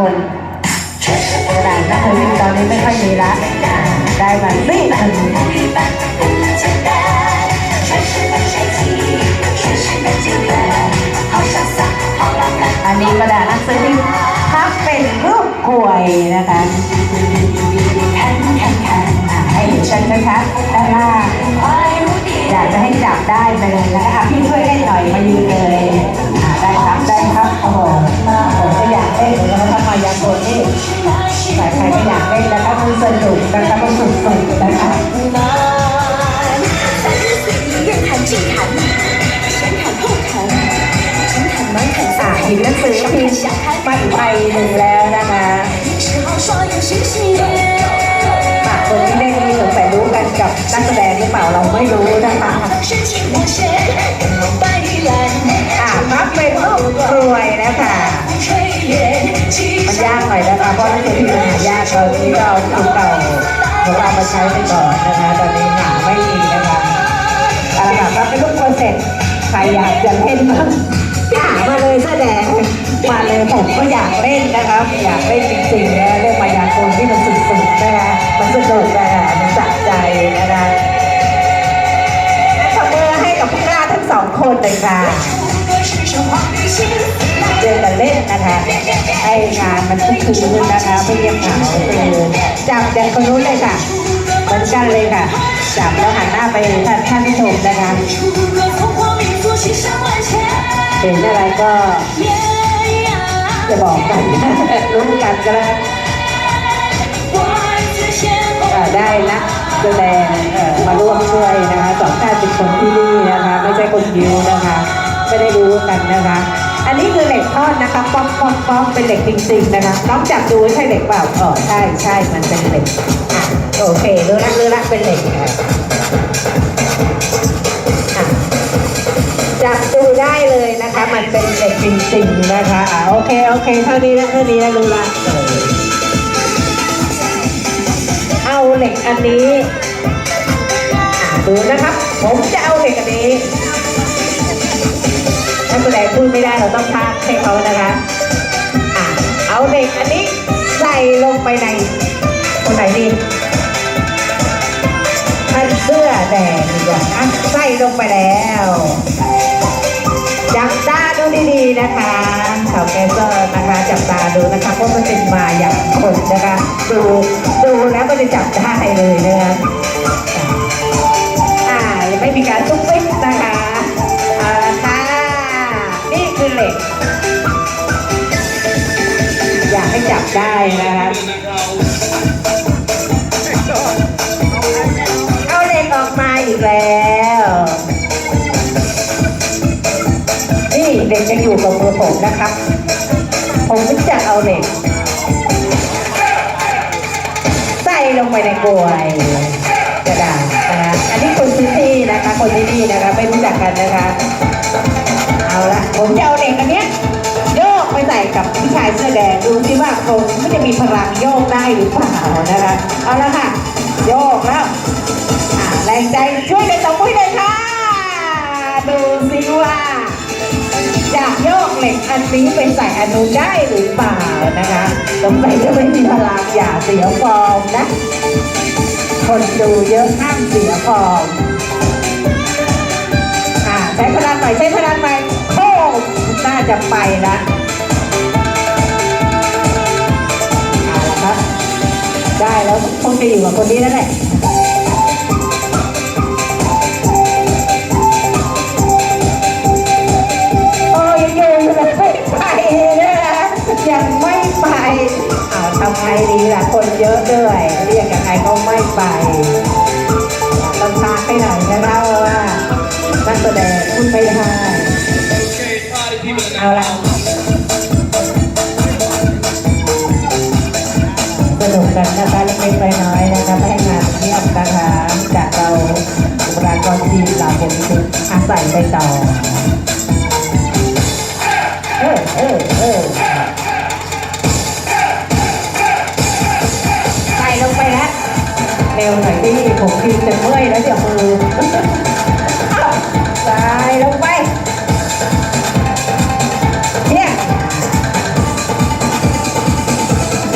คนกระดาษหนักสือพิมพ์ตอนนี้ไม่ค่อยมีละได้มาสิบอันอันนี้กระดาษหนังสือพิมพ์พับเป็นรูปกลวยนะคะให้เห็นชัดชัดๆด้านล่างอยากจะให้จับได้ไปเลยนะคะพี่ แต่ใครไม่อยากเล่นนะคะมันสนุกนะคะมันสนุกนะคะหยิบหนังสือพิมพ์มาอีกใบหนึ่งแล้วนะคะฝากคนที่เล่นมีสงสัยรู้กันกับนักแสดงหรือเปล่าเราไม่รู้นะคะ นะคะเพราะนี่เป็นปัญหายากตอนที่เราคุณเก่าของเอามาใช้ไปก่อนนะคะ ตอนนี้หาไม่มีนะคะอาหารรับไปทุกคนเสร็จใครอยากจะเล่นบ้างหามาเลยแสดงมาเลยผมก็อยากเล่นนะคะอยากเล่นจริงๆนะเล่นงมายาคนที่มันสุดๆนะคะมันสนุกนะคมันสะใจนะคะขอมือให้กับผู้กล้าทั้งสองคนเลยค่ะเจอกันเล่น คะให้งานมันคึกคืนนะคะไม่เงียบเหงาเลยจับแดกคนรู้นเลยค่ะเหมือนกันเลยค่ะ จับแล้วหันหน้าไปท่านท่านผู้ชมนะคะเห็นอะไรก็จะบอกกันรู้กันก็แล้วได้นะดูแลมาร่วมช่วยนะคะสองท่านเป็นคนที่นี่นะคะ ไม่ใช่คนเดียวนะคะ ไม่ได้รู้กันนะคะ อันนี้คือเหล็กทอดนะคะป๊อกป๊อกป๊อกเป็นเหล็กจริงๆนะคะน้องจับดูใช่เหล็กเปล่าอ๋อใช่ใช่มันเป็นเหล็กอะโอเครู้ละรู้ละเป็นเหล็กจับดูได้เลยนะคะ มันเป็นเหล็กจริงๆนะคะอะโอเคโอเคเท่านี้นะเท่านี้นะรู้ละเอาเหล็กอันนี้ดูนะครับ ผมจะเอาเหล็กอันนี้ ไม่ได้เราต้องพากให้เขานะคะอ่าเอาเหล็กอันนี้ใส่ลงไปในคนไหนดีท่านเสื้อแดงดีกว่าอะใส่ลงไปแล้วจับตาดูดีๆนะคะสาวแกเซอร์นะคะ จับตาดูนะคะเพราะมันเป็นมาอย่างคนนะคะ ดูดูแล้วก็จะจับได้เลยนะคะ ได้นะคะเอาเล็กออกมาอีกแล้ว นี่เด็กจะอยู่กับมือผมนะครับผมจะเอาเหล็ก ใส่ลงไปในกลวยกระดาษนะคะอันนี้คนพื้นที่นะคะ คนที่นี่นะคะ ไม่รู้จักกันนะคะ เอาละผมจะเอาเหล็ก กับผู้ชายเสื้อแดงดูสิว่าคงมันจะมีพลังโยกได้หรือเปล่านะคะเอาละค่ะ โยกแล้วแรงใจช่วยกันตบมือเลยค่ะ ดูสิว่าจะโยกเหล็กอันนี้ไปใส่อนนู้นได้หรือเปล่านะคะสงสัยจะไม่มีพลังอย่าเสียฟอร์มนะ คนดูเยอะห้ามเสียฟอร์มอ่าใช้พลังหน่ใช้พลังหน่โค้งน่าจะไปนะ แล้วคงจะอยู่กับคนนี้แล้วแหละโอ้ยังอยู่ยังไม่ไปนะคะยังไม่ไปเอาทำไงดีล่ะคนเยอะด้วย เรียกยังไงก็ไม่ไปต้องพาให้หน่อยนะคะเพราะว่านักแสดงพูดไม่ได้เอาละ กันนะคะเล็กน้อยๆนะคะไม่ให้งานเงียบนะคะจากเราบุคลากรทีมเหล่าผมคืออาศัยไปต่อเออเออเออใส่ลงไปแล้วเร็วหน่อยดิผมกินจะเมื่อยแล้วเดี๋ยวมือเอาใส่ลงไปเนี่ย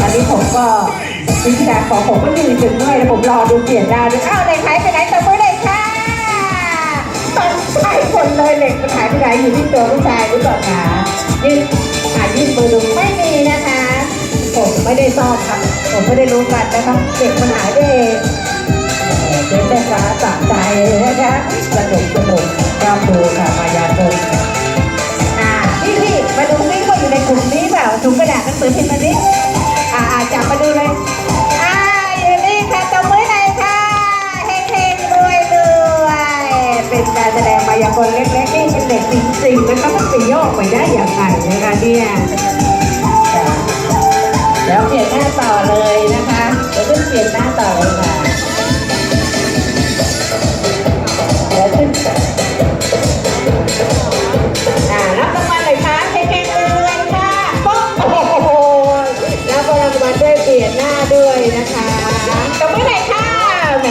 อันนี้ผมก็ วิธีกาขอผมก็ยืนถึงด้วยผมรอดูเปลี่ยนดาวด้วยอ้าวเด็กหายไปไหนตบมือเลยค่ะตัดไปคนเลยเหล็กมันหายไปไหนอยู่ที่ตัวผู้ชายหรือเปล่าคะยืนหายืนมือดูไม่มีนะคะ ผมไม่ได้ซ่อมครับผมไม่ได้รู้กันนะครับเด็กมันหายไปเองเจ๊แต่ฟ้าสะใจนะคะสนุกสนุกชอบดูค่ะมายากลอ่าพี่พี่มาดูซิว่าอยู่ในกลุ่มนี้เปล่าถุงกระดาษหนังสือพิมพ์อันนี้ ด็กจริงๆนะคะมันไปโยกไปได้อย่างไรนะคะเนี่ยจ้วเปลี่ยนหน้าต่อเลยนะคะเดี๋ยวขึ้นเปลี่ยนหน้าต่อเลยค่ะ